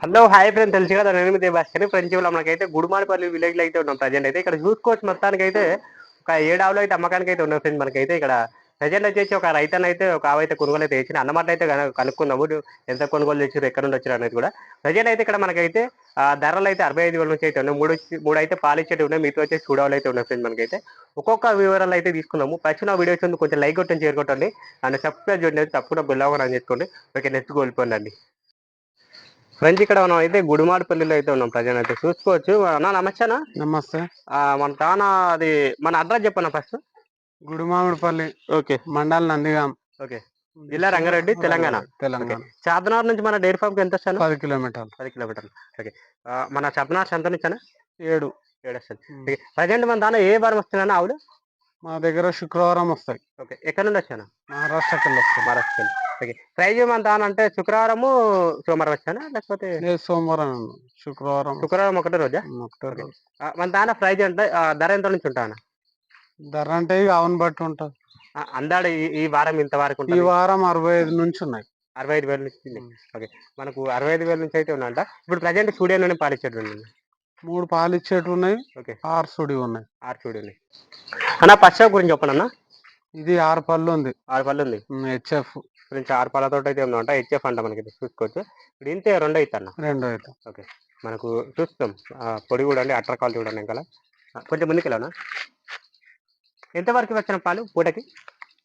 Hello hi friend తెలుసు కదా నేను మీ భాస్కర్ ఫ్రెండ్స్ ఇవాళ మనకైతే గుడిమాడపల్లి విలేజ్లో అయితే ఉన్నాం ప్రజెంట్ అయితే. ఇక్కడ చూసుకోవచ్చు మొత్తానికి అయితే ఒక ఏడావులో అయితే అమ్మకానికి అయితే ఉన్నాం ఫ్రెండ్ మనకైతే. ఇక్కడ ప్రజెంట్ వచ్చేసి ఒక రైతన్ అయితే ఒక ఆవు అయితే కొనుగోలు అయితే వేసిన అన్నమాట అయితే కనుక్కున్నాము ఎంత కొనుగోలు చేసారు ఎక్కడ నుండి వచ్చారు అనేది కూడా. ప్రజెంట్ అయితే ఇక్కడ మనకైతే ఆ, ధరలు అయితే అరవై ఐదు వేల నుంచి అయితే ఉన్నాయి. మూడు మూడు అయితే పాలు ఇచ్చేటి ఉన్నాయి. మీతో వచ్చేసి చూడవాలి అయితే ఉన్నాయి ఫ్రెండ్ మనకైతే. ఒక్కొక్క వివరాలు అయితే తీసుకున్నాము ఫస్ట్ నా వీడియోస్ ఉంది కొంచెం లైక్ కొట్టండి షేర్ కొట్టండి. అండ్ సబ్స్క్రైబ్ చేయండి తప్పకుండా బెల్ అని చేసుకోండి. ఓకే నెక్స్ట్ కోల్పోండి ఫ్రెండ్స్ ఇక్కడ మనం అయితే గుడిమాడిపల్లిలో అయితే ఉన్నాం ప్రజెంట్ అయితే చూసుకోవచ్చు అన్నా నమస్తేనా? నమస్తే. మన తాన అది మన అడ్రస్ చెప్పన్నా first? Gudimamidipalli okay. Mandal Nandigam. Okay. జిల్లా రంగారెడ్డి తెలంగాణ. తెలంగాణ. చాదనార్ నుంచి మన డైరీ ఫామ్కి ఎంత వస్తాను? పది కిలోమీటర్లు. పది కిలోమీటర్లు. ఓకే. మన చాదనార్ ఎంత నుంచానా ఏడు. ఏడు వస్తుంది ప్రజెంట్ మన దాన ఏ వారం వస్తుందన్న ఆవులు? మా దగ్గర శుక్రవారం వస్తాయి. ఓకే. ఎక్కడ నుండి వచ్చాను? మహారాష్ట్రకి వెళ్ళి వస్తాయి మహారాష్ట్ర ఓకే. ప్రైజ్ మన దాన అంటే శుక్రవారము సోమవారం వచ్చానా? లేకపోతే లేదు సోమవారం. శుక్రవారం శుక్రవారం ఒకటే రోజా? ఒకటే. రోజు. మన దాన ప్రైజ్ అంటే ధర ఎంత నుంచి ఉంటాను? ధర అంటే ఆవును బట్టి ఉంటుంది. అందాడు ఈ- వారం ఇంత వరకు ఈ వారం అరవై ఐదు నుంచి ఉన్నాయి. అరవై ఐదు వేల నుంచి. ఓకే. మనకు అరవై ఐదు వేల నుంచి అయితే ఉందంట ఇప్పుడు ప్రజెంట్ స్టూడియోలోనే పాలిచ్చేది మూడు పాలు ఇచ్చేటి ఉన్నాయి ఓకే. ఆరు సుడి ఉన్నాయి ఆరు స్టూడియో ఉంది అన్న పచ్చ గురించి చెప్పండి అన్న ఇది ఆరు పళ్ళు ఉంది ఆరు పళ్ళు ఉంది హెచ్ఎఫ్. గురించి ఆరు పళ్ళతో అయితే ఉందంట హెచ్ఎఫ్ అంట మనకి చూసుకోవచ్చు. ఇప్పుడు ఇంతే రెండు అయితే అన్న? రెండు అయితే ఓకే. మనకు చూస్తాం. పొడి కూడా అండి అట్ర క్వాలిటీ కూడా ఇంకా కొంచెం ముందుకు వెళ్ళానా ఎంతవరకు వచ్చిన పాలు పూటకి?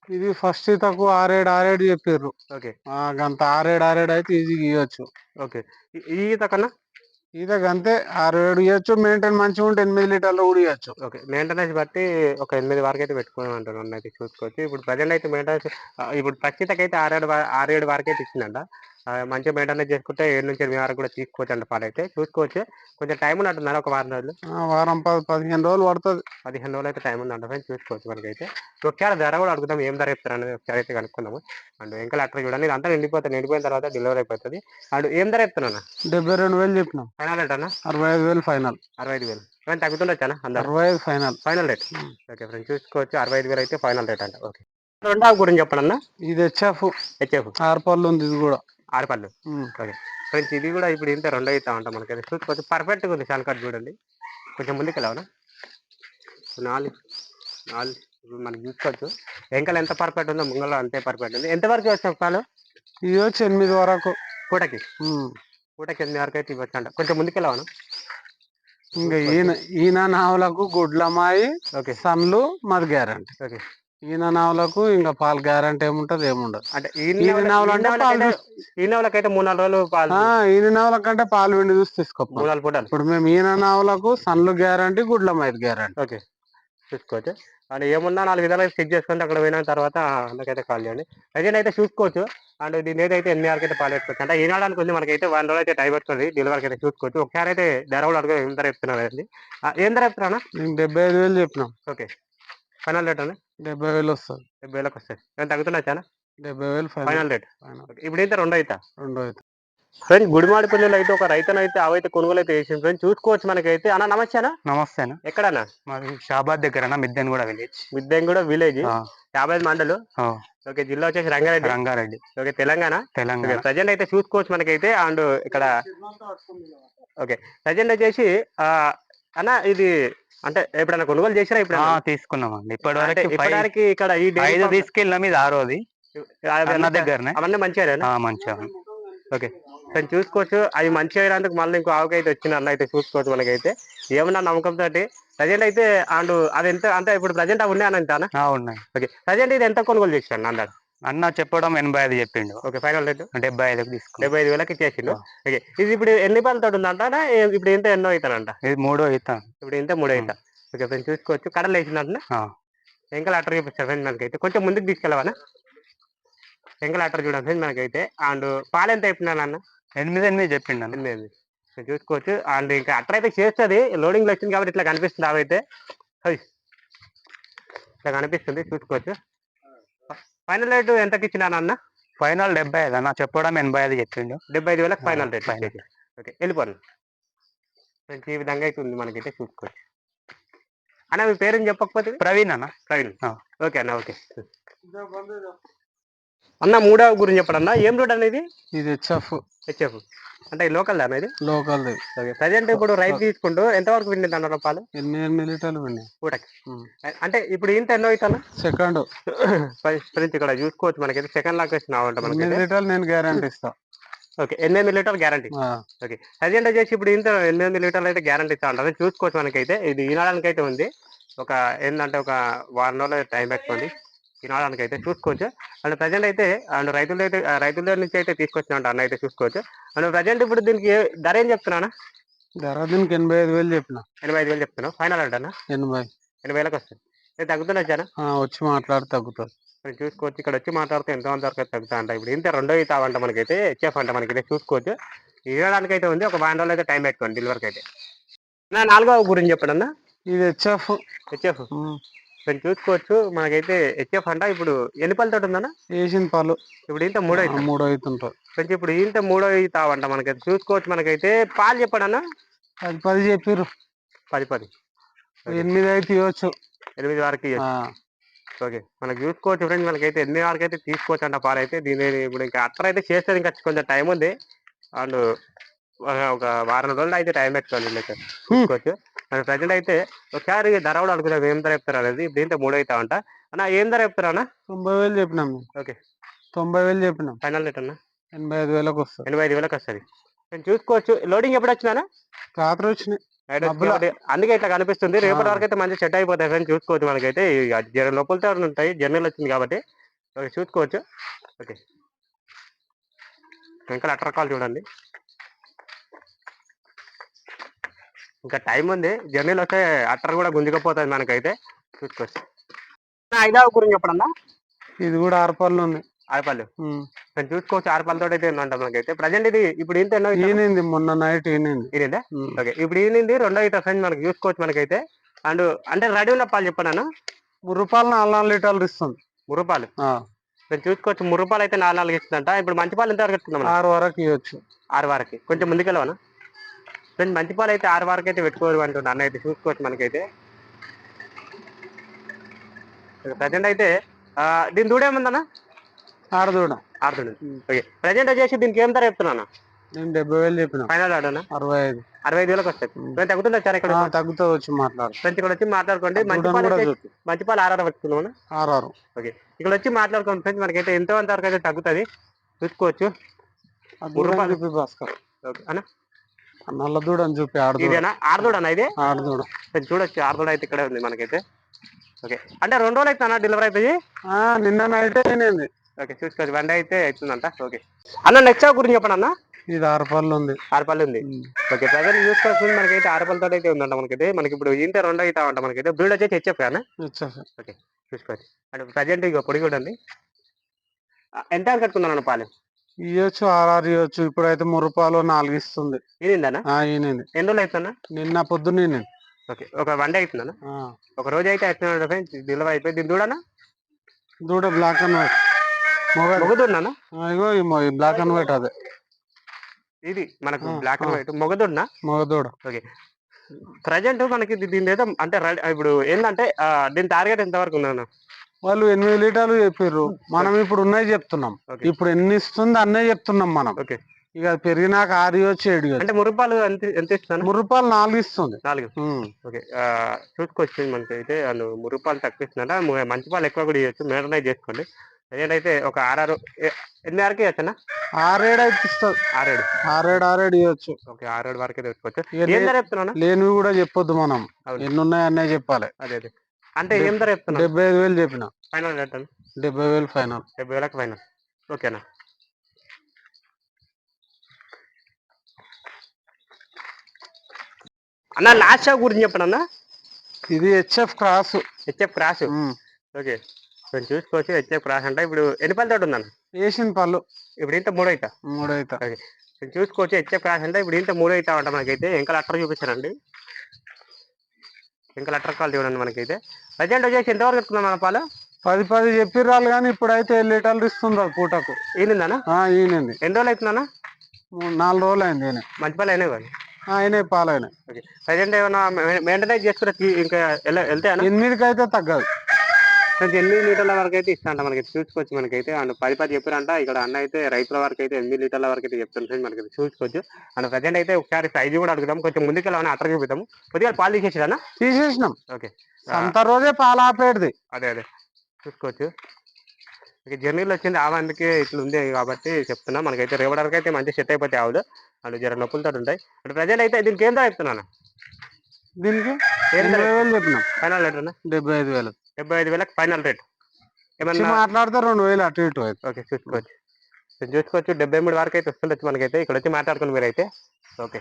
ఇది ఫస్ట్ తక్కువ ఆరేడు ఆరేడు చెప్పారు ఓకే. గంత ఆరేడు ఆరేడు అయితే ఈజీగా ఇవ్వచ్చు ఓకే. ఈ- ఈ ఈత కన్నా ఇదే గంతే ఆరు ఏడు ఇవ్వచ్చు మెయింటైన్ మంచిగా ఉంటే ఎనిమిది లీటర్లు కూడా ఇవ్వచ్చు ఓకే మెయింటెనెన్స్ బట్టి ఒక ఎనిమిది వరకు అయితే పెట్టుకుని అంటారు అయితే చూసుకోవచ్చు. ఇప్పుడు ప్రజెంట్ అయితే మెయింటెనెన్స్ ఇప్పుడు ప్రస్తుతకైతే ఆరేడు ఆరేడు వరకు అయితే ఇచ్చిందంట. మంచిగా మెయింటెనెన్స్ చేసుకుంటే ఏడు నుంచి ఎనిమిది వరకు కూడా తీసుకోవచ్చు అంట పాలు అయితే. చూసుకోవచ్చు. కొంచెం టైం ఉన్నట్టున్నారు ఒక వారం రోజులు? వారం పది పదిహేను రోజులు పడుతుంది. పదిహేను రోజులు అయితే టైం ఉందంట ఫ్రెండ్స్ చూసుకోవచ్చు మనకైతే. ఒకసారి ధర కూడా అడుగుదాం ఏం ధర చెప్తారు అనేది ఒకసారి అయితే కనుక్కుందాము. అండ్ ఇంకా అట్లా చూడండి. ఇదంతా నిండిపోతుంది నిండిపోయిన తర్వాత డెలివరీ అయిపోతుంది. అండ్ ఏం ధర చెప్తున్నా డెబ్బై రెండు వేలు చెప్పినాం. ఫైనల్ రేట్ అన్న? అరవై ఐదు వేలు ఫైనల్. అరవై ఐదు వేలు. ఏమైనా తగ్గుతుండొచ్చానా అరవై ఐదు final. Final rate. Okay friends చూసుకోవచ్చు. అరవై ఐదు వేలు అయితే ఫైనల్ రేట్ అంట. ఓకే. రెండవ గురించి చెప్పండి అన్న ఇది హెచ్ఎఫ్. హెచ్ఎఫ్. ఆరు పళ్ళు ఉంది ఇది కూడా. ఆరు పళ్ళు ఉమ్. ఓకే. ఫ్రెండ్స్ ఇది కూడా ఇప్పుడు ఇంత రెండు అవుతా ఉంటాం మనకి. చూసుకోవచ్చు పర్ఫెక్ట్గా ఉంది చాలా కట్ చూడండి. కొంచెం ముందుకు వెళ్ళవనా? నాలుగు నాలుగు మనకి చూసుకోవచ్చు. వెంకలు ఎంత పర్ఫెక్ట్ ఉందో ముంగలో అంతే పర్ఫెక్ట్ ఉంది. ఎంతవరకు వచ్చాం పాలు ఇది వచ్చి ఎనిమిది వరకు. పూటకి. పూటకి ఎనిమిది వరకు అయితే ఇవ్వచ్చు అంట. కొంచెం ముందుకు వెళ్ళవనా? ఇంకా ఈయన ఈయన నావులకు గుడ్లమాయి ఓకే. సన్లు మాది గ్యారంటీ ఓకే. ఈయన నావులకు ఇంకా పాలు గ్యారంటీ ఏముంటది ఏముండదు. అంటే ఈ ఈ నవల- నవల ఈ అంటే నవలకైతే- మూడు నాలుగు రోజులు పాలు ఆ, ఈయన నావుల కంటే పాలు విండి చూసి తీసుకోపోవాలి మూడు నాలుగు పూటలు. ఇప్పుడు మేము ఈయన నావులకు సన్లు గ్యారంటీ గుడ్లమాయి గ్యారంటీ. ఓకే. చూసుకోవచ్చు. అండ్ ఏమున్నా నాలుగు విధాలు చెక్ చేసుకుంటే అక్కడ పోయిన తర్వాత అందుకైతే కాల్ చేయండి. ప్రజెంట్ అయితే చూసుకోవచ్చు. అండ్ దీని మీద అయితే ఎన్ని వరకు అయితే పాలు పెట్టుకోవచ్చు. అంటే ఈనాడానికి ఉంది మనకైతే వన్ రోజు అయితే టైం పడుతుంది డెలివరీకి అయితే చూసుకోవచ్చు. ఒకసారి అయితే ధర కూడా అడుగు ధర చెప్తున్నారు అండి ఏం ధర చెప్తున్నా డెబ్బై ఐదు వేలు చెప్పినాం. ఓకే. ఫైనల్ రేట్ అండి డెబ్బై వేలు వస్తుంది. డెబ్బై వేలకు వస్తుంది. ఏమైనా తగ్గుతున్నా చాలా? డెబ్బై వేలు ఫైనల్. రేట్. ఇప్పుడు అయితే రెండు అవుతా రెండో అయితే ఫ్రెండ్ గుడిమాడిపల్లిలో అయితే ఒక రైతను అయితే అవైతే కొనుగోలు అయితే చేసింది ఫ్రెండ్ చూసుకోవచ్చు మనకైతే. అన్న నమస్తే అన్న నమస్తే అన్న. ఎక్కడన్నా? మాది షాబాద్ దగ్గర మిద్దెన్ కూడా విలేజ్. విలేజ్? యాభై మండలు? ఓకే జిల్లా వచ్చేసి రంగారెడ్డి? రంగారెడ్డి. ఓకే తెలంగాణ? తెలంగాణ. ప్రజెంట్ అయితే చూసుకోవచ్చు మనకైతే. అండ్ ఇక్కడ ఓకే ప్రజెంట్ వచ్చేసి ఆ అన్న ఇది అంటే ఎప్పుడైనా కొనుగోలు చేసినా ఇప్పుడు తీసుకున్నామండి. ఇప్పటి అంటే వరకు ఇప్పటివరకు ఇక్కడ ఈ ఐదు తీసుకెళ్ళినాం ఇది ఆరోది అన్న అంతా- దగ్గరనే. అవన్నీ మంచిగా మంచిగా ఓకే. కానీ చూసుకోవచ్చు అవి మంచిగా అయినందుకు మళ్ళీ ఇంకో ఆవుకి అయితే వచ్చిన అన్న అయితే చూసుకోవచ్చు మనకైతే. ఏమన్నా నమ్మకంతో ప్రజెంట్ అయితే అండ్ అది ఎంత అంటే ఇప్పుడు ప్రజెంట్ అవి ఉన్నాయని అంటానా ఉన్నాయి. ఓకే. ప్రజెంట్ ఇది ఎంత కొనుగోలు చేశాను అన్నాడు అన్న చెప్పడం ఎనభై ఐదు చెప్పిండు. Okay final rate? డెబ్బై ఐదుకి తీసుకున్నాం డెబ్బై ఐదు వేలకి ఇచ్చేసిండు. ఓకే ఇది ఇప్పుడు ఎన్ని పాలతో ఉందంట ఇప్పుడు ఇంత ఎన్నో అవుతానంట? ఇది మూడో అవుతా. ఇప్పుడు ఇంత మూడు అవుతా? ఓకే ఫ్రెండ్ చూసుకోవచ్చు. కడలు వేసిందంట ఆ. ఎంకల్ అట్టర్ చూపిస్తారు ఫ్రెండ్ మనకైతే. కొంచెం ముందుకు తీసుకెళ్ళవనా? ఎంకల్ అట్టర్ చూడండి ఫ్రెండ్ మనకైతే. అండ్ పాలు ఎంత అయిపోయినా అన్న? ఎనిమిది ఎనిమిది చెప్పిండు ఎనిమిది మీరు చూసుకోవచ్చు. అండ్ ఇంకా అట్టర్ అయితే చేస్తుంది. లోడింగ్లో వచ్చింది కాబట్టి ఇట్లా కనిపిస్తుంది అవైతే. ఇట్లా కనిపిస్తుంది చూసుకోవచ్చు. ఫైనల్ రేట్ ఎంతకి ఇచ్చినా అన్న ఫైనల్ డెబ్బై ఐదు అన్న చెప్పడం ఎనభై ఐదు చెప్పిండు. డెబ్బై ఐదు వేలకు ఫైనల్ రేట్. ఓకే వెళ్ళిపోను ఫ్రెండ్స్ ఈ విధంగా అయితే ఉంది మనకైతే చూసుకోవచ్చు. అన్న మీ పేరుని చెప్పకపోతే? ప్రవీణ్ అన్న. ప్రవీణ్. ఓకే అన్న ఓకే. అన్న మూడవ గురించి చెప్పండి అన్న ఏం రోడ్ అనేది ఇది? హెచ్ఎఫ్ హెచ్ఎఫ్ అంటే లోకల్ లోకల్ది ఓకే ప్రజెంట్ ఇప్పుడు రైతు తీసుకుంటూ ఎంత వరకు విండింది అన్నారు పాలు ఎనిమిది ఎనిమిది లీటర్లు పూటకి అంటే ఇప్పుడు ఇంత ఎన్నో అవుతాను? సెకండ్ ఫ్రెండ్స్ ఇక్కడ చూసుకోవచ్చు మనకైతే. సెకండ్ లాక్ వచ్చిన మనకి లీటర్లు నేను గ్యారంటీ ఇస్తా. ఓకే ఎనిమిది లీటర్ గ్యారంటీ ఓకే ప్రజెంట్ వచ్చేసి ఇప్పుడు ఇంత ఎనిమిది లీటర్లు అయితే గ్యారంటీ ఇస్తా ఉంటారు చూసుకోవచ్చు మనకైతే. ఇది ఈనాడానికి అయితే ఉంది. ఒక ఏంటంటే ఒక వారం రోజులు టైం పెట్టుకోండి. ఈనాడానికి అయితే చూసుకోవచ్చు. అండ్ ప్రజెంట్ అయితే అండ్ రైతుల అయితే రైతుల దగ్గర నుంచి అయితే తీసుకొచ్చిన అన్న అయితే చూసుకోవచ్చు. అండ్ ప్రజెంట్ ఇప్పుడు దీనికి ధర ఏం చెప్తున్నా ధర దీనికి ఎనభై ఐదు వేలు చెప్పిన. ఎనభై ఐదు వేలు చెప్తున్నావు ఫైనల్ అంటానా ఎనభై. ఎనభై వేలకు వస్తుంది. నేను తగ్గుతున్నా వచ్చి మాట్లాడి తగ్గుతుంది. మీరు చూసుకోవచ్చు. ఇక్కడ వచ్చి మాట్లాడితే ఎంత మంది వరకు తగ్గుతా అంట. ఇప్పుడు ఇంత రెండో ఇతా అంట మనకైతే హెచ్ఎఫ్ అంట మనకైతే చూసుకోవచ్చు. ఇవ్వడానికి అయితే ఉంది. ఒక వారం రోజులు అయితే టైం పెట్టుకోండి. డెలివరీకి అయితే నా నాలుగో గురించి చెప్పండి అన్న. ఇది హెచ్ఎఫ్. హెచ్ఎఫ్. మీరు చూసుకోవచ్చు. మనకైతే హెచ్ఎఫ్ అంట. ఇప్పుడు ఎన్ని పళ్ళతో ఉందన్న? వేసిన పాలు ఇప్పుడు ఇంత మూడో ఇతా మూడు అవుతుంటారు కొంచెం ఇప్పుడు ఇంత మూడో ఇతావంట మనకైతే. చూసుకోవచ్చు మనకైతే. పాలు చెప్పండి అన్న పది పది చెప్పిర్రు. పది పది. ఎనిమిది అయితే ఇవ్వచ్చు. ఎనిమిది వరకు ఇయ్యొచ్చు. ఆ, ఓకే. మనకి చూసుకోవచ్చు ఫ్రెండ్స్. మనకైతే ఎన్ని వరకు అయితే తీసుకోవచ్చు అంట పాలు అయితే దీని ఇప్పుడు ఇంకా అత్తర్ అయితే చేస్తుంది ఇంకా కొంచెం టైం ఉంది. అండ్ ఒక వారం రోజులు అయితే టైం పెట్టుకోవాలి చూసుకోవచ్చు మన ప్రజెంట్ అయితే ఒకసారి ధర కూడా అనుకున్నాం ఏం ధర చెప్తారు అనేది ఇప్పుడు ఇంత మూడు అవుతా అంట అన్న ఏం ధర చెప్తారా అన్న? తొంభై వేలు చెప్పినాం. ఓకే. తొంభై వేలు చెప్పినాం. ఫైనల్ రేట్ అన్న? ఎనభై ఐదు వేలకు వస్తుంది. ఎనభై ఐదు వేలకు వస్తుంది. నేను చూసుకోవచ్చు. లోడింగ్ ఎప్పుడు వచ్చినా రాత్రి వచ్చినాయి. అందుకే ఇట్లా కనిపిస్తుంది. రేపటి. వరకు అయితే మంచి సెట్ అయిపోతాయి ఫ్రెండ్స్. చూసుకోవచ్చు మనకైతే. జర లోపలతో ఉంటాయి. జర్నీలు వచ్చింది కాబట్టి. ఓకే చూసుకోవచ్చు. ఓకే. ఇంకా లెటర్ కాల్ చూడండి. ఇంకా టైం ఉంది. జర్నీలు వస్తే అట్టర్ కూడా గుంజుకపోతుంది మనకైతే. చూసుకోవచ్చు ఐదవ గురించి చెప్పడన్నా? ఇది కూడా ఆరు పళ్ళు ఉంది. ఆరుపల్లి. నేను చూసుకోవచ్చు ఆరుపల్లతో అయితే ఉందంట మనకైతే. ప్రజెంట్ ఇది ఇప్పుడు ఈనింది మొన్న నైట్ ఈనింది. ఓకే. ఇప్పుడు ఈనింది రెండో ఇట ఫ్రెండ్ మనకి చూసుకోవచ్చు మనకైతే. అండ్ అంటే రెడీ ఉన్న పాలు చెప్పాను మూడు రూపాయలు నాలుగు నాలుగు లీటర్లు ఇస్తుంది. మురుపాలు ఆ, మీరు చూసుకోవచ్చు మురుపాలు అయితే నాలుగు నాలుగు ఇస్తుందంట. ఇప్పుడు మంచి పాలు ఎంత వరకు? ఆరు వరకు ఇవ్వచ్చు ఆరు వరకు. కొంచెం ముందుకెళ్ళవనా? ఫ్రెండ్ మంచి పాలు అయితే ఆరు వరకు అయితే పెట్టుకోరు అంటున్నా. అన్న అయితే చూసుకోవచ్చు మనకైతే. ప్రజెంట్ అయితే దీని దూడేముందన్న ఆరు దూడ. ఆడుతుంది ఓకే. ప్రజెంట్ వచ్చేసి దీనికి ఏం ధర చెప్తున్నాను నేను డెబ్బై వేలు చెప్పిన. ఫైనల్ ఆడనా అరవై ఐదు. అరవై ఐదు వేలకు వస్తుంది నేను తగ్గుతుందా సార్ ఇక్కడ? ఆ, తగ్గుతుంది వచ్చి మాట్లాడు. ఫ్రెండ్స్ ఇక్కడ వచ్చి మాట్లాడుకోండి. మంచి దూడను పాలు కూడా అయితే- చూపి మంచి పాలు ఆరు పెట్టుకున్నాం ఆరు ఆరు. ఓకే. ఇక్కడ వచ్చి మాట్లాడుకోండి ఫ్రెండ్స్. మనకైతే ఎంతో అంత వరకు అయితే తగ్గుతుంది. చూసుకోవచ్చు. భాస్కర్. ఓకే. అన్న? ఆ నల్ల దూడని చూపి ఇదేనా? ఆరుదోడు అన్న ఇది? ఆడు దూడ కొంచెం చూడొచ్చు ఆరుదోడు అయితే ఇక్కడే ఉంది మనకైతే. ఓకే. అంటే రెండు రోజులు అవుతుందా డెలివరీ అవుతుంది నిన్న నైట్ ఈనింది ఓకే చూసుకోవచ్చు. వన్ డే అయితే అవుతుందంట. ఓకే. అన్న నెక్స్ట్ గురించి చెప్పండి అన్న? ఇది ఆరు పళ్ళు ఉంది. ఆరుపల్లి ఉంది. ఓకే ప్రజెంట్ చూసుకోవచ్చు మనకైతే ఆరుపల్లితో అయితే ఉందంట మనకైతే. మనకి ఇప్పుడు ఇంత రెండు అవుతా ఉంటా మనకైతే. బ్రీడ్ వచ్చేసి హెచ్ఎఫ్ అన్న? ఇచ్చేసా. చూసుకోవచ్చు. అంటే ప్రజెంట్ ఇక పొడి చూడండి. ఆ, ఎంత కట్టుకున్నాను పాలు? ఇవ్వచ్చు ఆరు ఆరు ఇవ్వచ్చు ఇప్పుడైతే మూడు రూపాయలు నాలుగు ఇస్తుంది ఈనిందన్న ఆ ఈనింది. ఎన్ని రోజులు అవుతుందన్న నిన్న పొద్దున్న. ఓకే ఒక వన్ డే అవుతుందన్న ఒక రోజు అయితే అవుతున్నాడు ఫ్రెండ్స్ డెలివరీ అయిపోయి దీని చూడనా? దూడ బ్లాక్ అండ్ వైట్. ఆ, ఇగో ఈ బ్లాక్ అండ్ వైట్ అదే. ఇది మనకు బ్లాక్ అండ్. వైట్. మొగదుడినా మొగ దూడ. ప్రజెంట్ మనకి దీని ఏదో అంటే ఇప్పుడు ఏంటంటే దీని టార్గెట్ ఎంత వరకు ఉన్నాను వాళ్ళు ఎనిమిది లీటర్లు చెప్పారు మనం ఇప్పుడు ఉన్నాయి చెప్తున్నాం. ఇప్పుడు ఎన్ని ఇస్తుంది అన్నే చెప్తున్నాం మనం. ఓకే. ఇక పెరిగినాక ఆరు ఇవ్వచ్చు ఏడు అంటే మురుపాలు ఎంత ఎంత ఇస్తాను మూడు రూపాయలు నాలుగు ఇస్తుంది. నాలుగు. ఓకే. ఆ, చూసుకోవచ్చు మనకి అయితే వాళ్ళు మురుపాలు తక్కువ ఇస్తున్నారా? మంచి పాలు ఎక్కువ కూడా ఇవ్వచ్చు. మేడనైజ్ చేసుకోండి. ఏంటంటే ఒక ఆరారు ఎన్ని వరకు ఇవ్వచ్చనా ఆరేడు అయితే ఇస్తుంది. ఆరేడు. ఆరేడు ఆరేడు ఇవ్వచ్చు. ఓకే. ఆరేడు వరకు చెప్తున్నా లేనివి కూడా చెప్పొద్దు మనం. ఎన్ని ఉన్నాయి అన్నీ చెప్పాలి. అదే అదే. అంటే ఏం ధర చెప్తున్నా డెబ్బై ఐదు వేలు చెప్పిన. ఫైనల్ అన్న? డెబ్బై వేలు ఫైనల్. డెబ్బై వేలకు ఫైనల్. ఓకేనా? అన్న లాస్ట్ షాప్ గురించి చెప్పండి అన్న? ఇది HF cross. HF cross? Okay. కొంచెం చూసుకోవచ్చు హెచ్ఎఫ్ క్రాస్ అంటే ఇప్పుడు ఎన్ని పళ్ళ తోటి ఉందన్న వేసిన పళ్ళు. ఇప్పుడు ఇంత మూడు అవుతా మూడు అయితే కొంచెం చూసుకోవచ్చు హెచ్ఎఫ్ క్రాస్ అంటే ఇప్పుడు ఇంత మూడు అవుతా ఉంటా మనకైతే. ఇంకా లెటర్ చూపించారండి. ఇంకా లెటర్ కాల్ చూడండి మనకైతే. ప్రజెంట్ వచ్చేసి ఎంతవరకు పెట్టుకున్నాం మన పాలు? పది పది చెప్పిర్రాలు కానీ ఇప్పుడైతే లీటర్లు ఇస్తుంది అది పూటకు? ఈనిందన్న ఆ, ఈయనండి ఎన్ని రోజులు అవుతుందన్న నాలుగు రోజులు అయింది ఈయన మంచి పాలు అయినాయి కానీ ఆయన పాలైన ఓకే. ప్రజెంట్ ఏమైనా మెయింటెనెన్స్ చేసుకుంటే ఇంకా వెళ్తే అన్న ఎనిమిదికి అయితే తగ్గదు. ఎనిమిది లీటర్ల వరకు అయితే ఇస్తా అంట మనకి చూసుకోవచ్చు మనకైతే. అండ్ పది పది చెప్పారంట. ఇక్కడ అన్న అయితే రైతుల వరకు అయితే ఎనిమిది లీటర్ల వరకు అయితే చెప్తుంది మనకి చూసుకోవచ్చు. అండ్ ప్రజెంట్ అయితే ఒకసారి ప్రైజ్ కూడా అడుగుదాం. కొంచెం ముందుకు వెళ్ళాలని అట్లా చూపిద్దాం కొద్దిగా పాలు తీసేసాడన్నా తీసేసినాం. ఓకే. అంత రోజే పాలు ఆపేటిది. అదే అదే. చూసుకోవచ్చు. ఇక జర్నీలో వచ్చింది ఆవు అందుకే ఇట్లా ఉంది కాబట్టి చెప్తున్నా. మనకైతే రేవడానికి అయితే మంచి సెట్ అయిపోతాయి ఆవులు. అండ్ జర నొప్పులతో ఉంటాయి. అంటే ప్రజెంట్ అయితే దీనికి ఏందో చెప్తున్నాను దీనికి ఏం ఎనభై వేలు చెప్పినాం ఫైనల్ డెబ్బై ఐదు వేలు. డెబ్బై ఐదు వేలకు ఫైనల్ రేట్. ఏమన్నా మాట్లాడితే రెండు వేలు అటు ఇటు ఓకే చూసుకోవచ్చు. చూసుకోవచ్చు. డెబ్బై మూడు వరకు అయితే వస్తుండొచ్చు మనకైతే. ఇక్కడ వచ్చి మాట్లాడుకుని మీరైతే. ఓకే.